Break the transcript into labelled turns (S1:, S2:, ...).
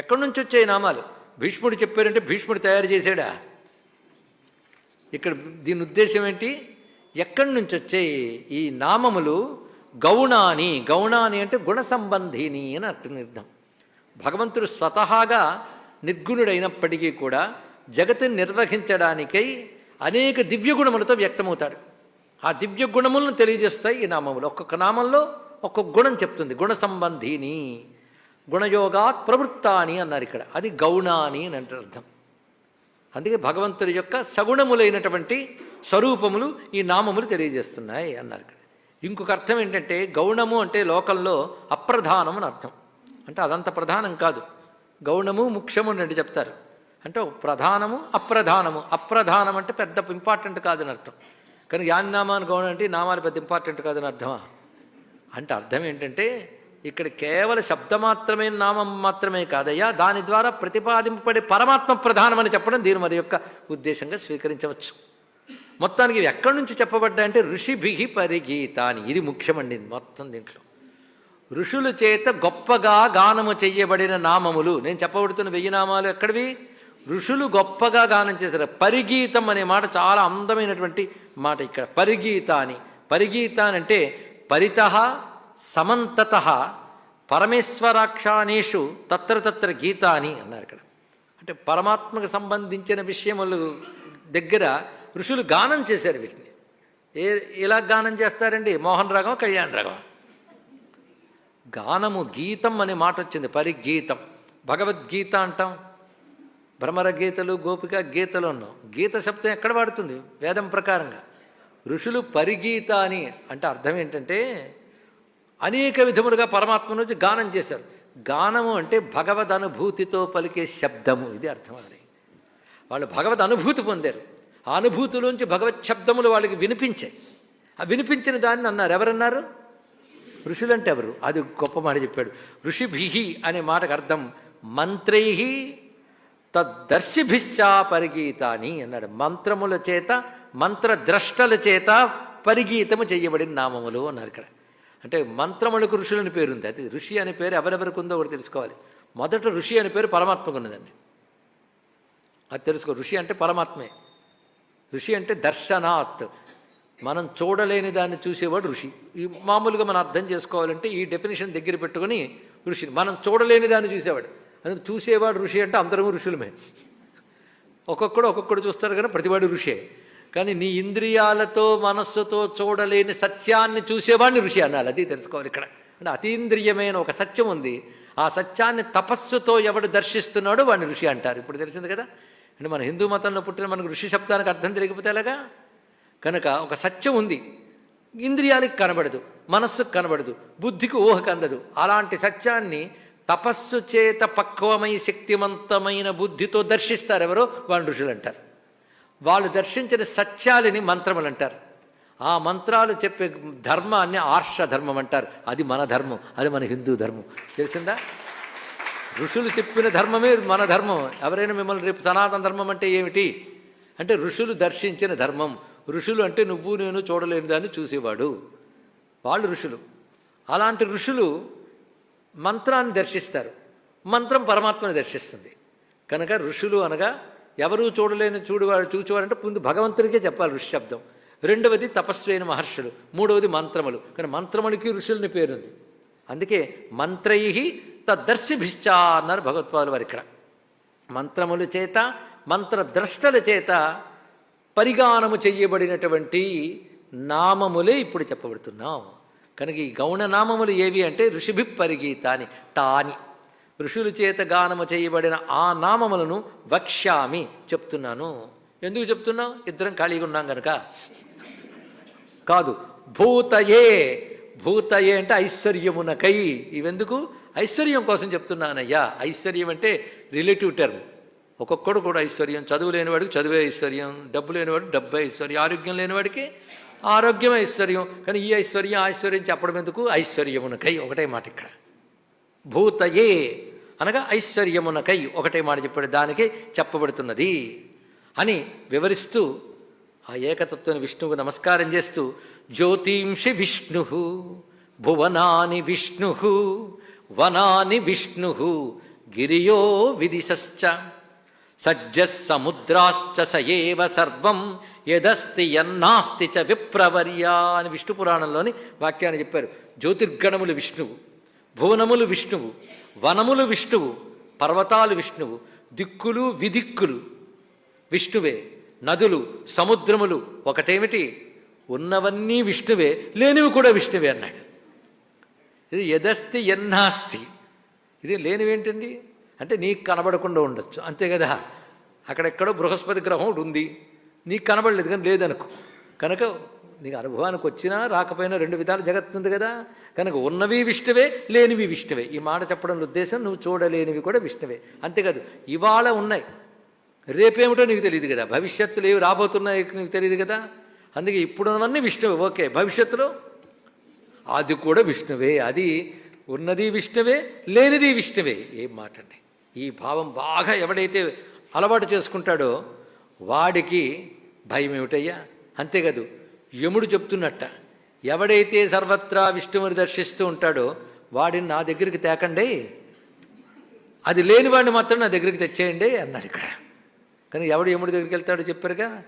S1: ఎక్కడి నుంచి వచ్చాయి నామాలు? భీష్ముడు చెప్పారంటే భీష్ముడు తయారు చేశాడా? ఇక్కడ దీని ఉద్దేశం ఏంటి? ఎక్కడి నుంచి వచ్చాయి ఈ నామములు? గౌణాని గౌణాని అంటే గుణ సంబంధిని అని అర్థం భగవంతుడు స్వతహాగా నిర్గుణుడైనప్పటికీ కూడా జగత్తుని నిర్వహించడానికై అనేక దివ్య గుణములతో వ్యక్తమవుతాడు. ఆ దివ్య గుణములను తెలియజేస్తాయి ఈ నామములు. ఒక్కొక్క నామంలో ఒక్కొక్క గుణం చెప్తుంది. గుణ సంబంధిని గుణయోగాత్ ప్రవృత్తాని అన్నారు ఇక్కడ. అది గౌణాని అని అంటే అర్థం. అందుకే భగవంతుడి యొక్క సగుణములైనటువంటి స్వరూపములు ఈ నామములు తెలియజేస్తున్నాయి అన్నారు ఇక్కడ. ఇంకొక అర్థం ఏంటంటే గౌణము అంటే లోకంలో అప్రధానం అని అర్థం. అంటే అదంత ప్రధానం కాదు. గౌణము ముఖ్యము అని చెప్తారు. అంటే ప్రధానము అప్రధానము. అప్రధానం అంటే పెద్ద ఇంపార్టెంట్ కాదని అర్థం. కానీ యాన్ నామాన్ని గౌణం అంటే నామాలు పెద్ద ఇంపార్టెంట్ కాదని అర్థమా? అంటే అర్థం ఏంటంటే ఇక్కడ కేవల శబ్ద మాత్రమే నామం మాత్రమే కాదయ్యా. దాని ద్వారా ప్రతిపాదింపబడే పరమాత్మ ప్రధానమని చెప్పడం దీని మరి యొక్క ఉద్దేశంగా స్వీకరించవచ్చు. మొత్తానికి ఇవి ఎక్కడి నుంచి చెప్పబడ్డాయంటే ఋషిభి పరిగీతాని. ఇది ముఖ్యమండి మొత్తం దీంట్లో. ఋషుల చేత గొప్పగా గానము చెయ్యబడిన నామములు. నేను చెప్పబడుతున్న వెయ్యి నామాలు ఎక్కడివి? ఋషులు గొప్పగా గానం చేశారు. పరిగీతం అనే మాట చాలా అందమైనటువంటి మాట ఇక్కడ. పరిగీత అని పరిగీత అంటే పరిత సమంతత పరమేశ్వరాక్షాణేషు తత్ర తత్ర గీత అని అన్నారు ఇక్కడ. అంటే పరమాత్మకు సంబంధించిన విషయములు దగ్గర ఋషులు గానం చేశారు వీటిని. ఏ ఎలా గానం చేస్తారండి? మోహన్ రాగం కళ్యాణ్ రాగం గానము గీతం అనే మాట వచ్చింది పరిగీతం. భగవద్గీత అంటాం భ్రమర గీతలు గోపిక గీతలు ఉన్నాం గీత శబ్దం ఎక్కడ వాడుతుంది? వేదం ప్రకారంగా. ఋషులు పరిగీత అని అంటే అర్థం ఏంటంటే అనేక విధములుగా పరమాత్మ నుంచి గానం చేశారు. గానము అంటే భగవద్ అనుభూతితో పలికే శబ్దము. ఇది అర్థం అది. వాళ్ళు భగవద్ అనుభూతి పొందారు. ఆ అనుభూతిలోంచి భగవత్ శబ్దములు వాళ్ళకి వినిపించాయి. ఆ వినిపించిన దాన్ని అన్నారు. ఎవరన్నారు? ఋషులంటే ఎవరు? అది గొప్ప మాట చెప్పాడు. ఋషిభి అనే మాటకు అర్థం మంత్రై తద్దర్శిభిశ్చా పరిగీతాని అన్నాడు. మంత్రముల చేత మంత్రద్రష్టల చేత పరిగీతము చేయబడిన నామములు అన్నారు ఇక్కడ. అంటే మంత్రములకు అని పేరుంది. అది ఋషి అనే పేరు ఎవరెవరికి ఉందో ఒకటి తెలుసుకోవాలి. మొదట ఋషి అనే పేరు పరమాత్మకు ఉన్నదండి. అది తెలుసుకో ఋషి అంటే పరమాత్మే. ఋషి అంటే దర్శనాత్. మనం చూడలేని దాన్ని చూసేవాడు ఋషి. ఈ మామూలుగా మనం అర్థం చేసుకోవాలంటే ఈ డెఫినేషన్ దగ్గర పెట్టుకొని ఋషిని. మనం చూడలేని దాన్ని చూసేవాడు. అందుకు చూసేవాడు ఋషి అంటే అందరము ఋషులమే. ఒక్కొక్కడు ఒక్కొక్కడు చూస్తారు కానీ ప్రతివాడు ఋషే. కానీ నీ ఇంద్రియాలతో మనస్సుతో చూడలేని సత్యాన్ని చూసేవాడిని ఋషి అనాలి అది తెలుసుకోవాలి ఇక్కడ. అంటే అతీంద్రియమైన ఒక సత్యం ఉంది. ఆ సత్యాన్ని తపస్సుతో ఎవడు దర్శిస్తున్నాడో వాడిని ఋషి అంటారు. ఇప్పుడు తెలిసింది కదా? అంటే మన హిందూ మతంలో పుట్టిన మనకు ఋషి శబ్దానికి అర్థం తెలియకపోతే ఎలాగా? కనుక ఒక సత్యం ఉంది. ఇంద్రియాలకు కనబడదు మనస్సుకు కనబడదు బుద్ధికి ఊహకు అందదు. అలాంటి సత్యాన్ని తపస్సు చేత పక్వమై శక్తివంతమైన బుద్ధితో దర్శిస్తారు ఎవరో? వాళ్ళు ఋషులు అంటారు. వాళ్ళు దర్శించిన సత్యాలని మంత్రములు అంటారు. ఆ మంత్రాలు చెప్పే ధర్మాన్ని ఆర్ష ధర్మం అంటారు. అది మన ధర్మం అది మన హిందూ ధర్మం. తెలిసిందా? ఋషులు చెప్పిన ధర్మమే మన ధర్మం. ఎవరైనా మిమ్మల్ని రేపు సనాతన ధర్మం అంటే ఏమిటి? అంటే ఋషులు దర్శించిన ధర్మం. ఋషులు అంటే నువ్వు నేను చూడలేని దాన్ని చూసేవాడు. వాళ్ళు ఋషులు. అలాంటి ఋషులు మంత్రాన్ని దర్శిస్తారు. మంత్రం పరమాత్మని దర్శిస్తుంది. కనుక ఋషులు అనగా ఎవరు చూడలేని చూడువాడు చూచేవాడంటే ముందు భగవంతుడికే చెప్పాలి ఋషి శబ్దం. రెండవది తపస్వైన మహర్షులు మూడవది మంత్రములు. కానీ మంత్రములకి ఋషులని పేరుంది. అందుకే మంత్రై తద్దర్శిభిశ్చా అన్నారు భగవత్పాదులు వారు ఇక్కడ. మంత్రముల చేత మంత్రద్రష్టల చేత పరిగానము చెయ్యబడినటువంటి నామములే ఇప్పుడు చెప్పబడుతున్నాం. కనుక ఈ గౌణ నామములు ఏవి అంటే ఋషిభి పరిగీతాని టాని. ఋషులు చేత గానము చేయబడిన ఆ నామములను వక్ష్యామి చెప్తున్నాను. ఎందుకు చెప్తున్నావు? ఇద్దరం ఖాళీగా ఉన్నాం కనుక కాదు భూతయే భూతయే అంటే ఐశ్వర్యమునకై. ఇవెందుకు? ఐశ్వర్యం కోసం చెప్తున్నానయ్యా. ఐశ్వర్యం అంటే రిలేటివ్ టర్మ్. ఒక్కొక్కడు కూడా ఐశ్వర్యం. చదువు లేనివాడికి చదువే ఐశ్వర్యం. డబ్బు లేనివాడికి డబ్బు ఐశ్వర్యం. ఆరోగ్యం లేనివాడికి ఆరోగ్యం ఐశ్వర్యం. కానీ ఈ ఐశ్వర్యం ఆ ఐశ్వర్యం చెప్పడం ఎందుకు? ఐశ్వర్యమునకై. ఒకటే మాట ఇక్కడ. భూతయే అనగా ఐశ్వర్యమునకై ఒకటే మాట చెప్పాడు దానికి చెప్పబడుతున్నది అని వివరిస్తూ ఆ ఏకతత్వాన్ని విష్ణువుకు నమస్కారం చేస్తూ జ్యోతింషి విష్ణు భువనాని విష్ణు వనాని విష్ణు గిరియో విదిశ్చ సజ్జ సముద్రాశ్చ సయేవ సర్వం యదస్తి ఎన్నాస్తి చ విప్రవర్యా అని విష్ణు పురాణంలోని వాక్యాన్ని చెప్పారు. జ్యోతిర్గణములు విష్ణువు భువనములు విష్ణువు వనములు విష్ణువు పర్వతాలు విష్ణువు దిక్కులు విదిక్కులు. విష్ణువే నదులు సముద్రములు ఒకటేమిటి? ఉన్నవన్నీ విష్ణువే లేనివి కూడా విష్ణువే అన్నాడు. ఇది యదస్తి ఎన్నాస్తి ఇది లేనివేంటండి? అంటే నీకు కనబడకుండా ఉండొచ్చు. అంతే కదా? అక్కడెక్కడో బృహస్పతి గ్రహం ఉంది. నీకు కనబడలేదు కానీ లేదనుకో. కనుక నీకు అనుభవానికి వచ్చినా రాకపోయినా రెండు విధాలు జగత్తు ఉంది కదా? కనుక ఉన్నవి విష్ణువే లేనివి విష్ణువే. ఈ మాట చెప్పడం ఉద్దేశం నువ్వు చూడలేనివి కూడా విష్ణువే. అంతేకాదు ఇవాళ ఉన్నాయి. రేపేమిటో నీకు తెలియదు కదా. భవిష్యత్తులో ఏవి రాబోతున్నాయో నీకు తెలియదు కదా. అందుకే ఇప్పుడున్నవన్నీ విష్ణువే. ఓకే భవిష్యత్తులో? అది కూడా విష్ణువే. అది ఉన్నది విష్ణువే లేనిది విష్ణువే. ఏం మాట అండి? ఈ భావం బాగా ఎవడైతే అలవాటు చేసుకుంటాడో వాడికి భయం ఏమిటయ్యా అంతేకాదు యముడు చెప్తున్నట్ట ఎవడైతే సర్వత్రా విష్ణువుని దర్శిస్తూ ఉంటాడో వాడిని నా దగ్గరికి తేకండి. అది లేని వాడిని మాత్రం నా దగ్గరికి తెచ్చేయండి అన్నాడు ఇక్కడ. కానీ ఎవడు యముడి దగ్గరికి వెళ్తాడో చెప్పారుగా?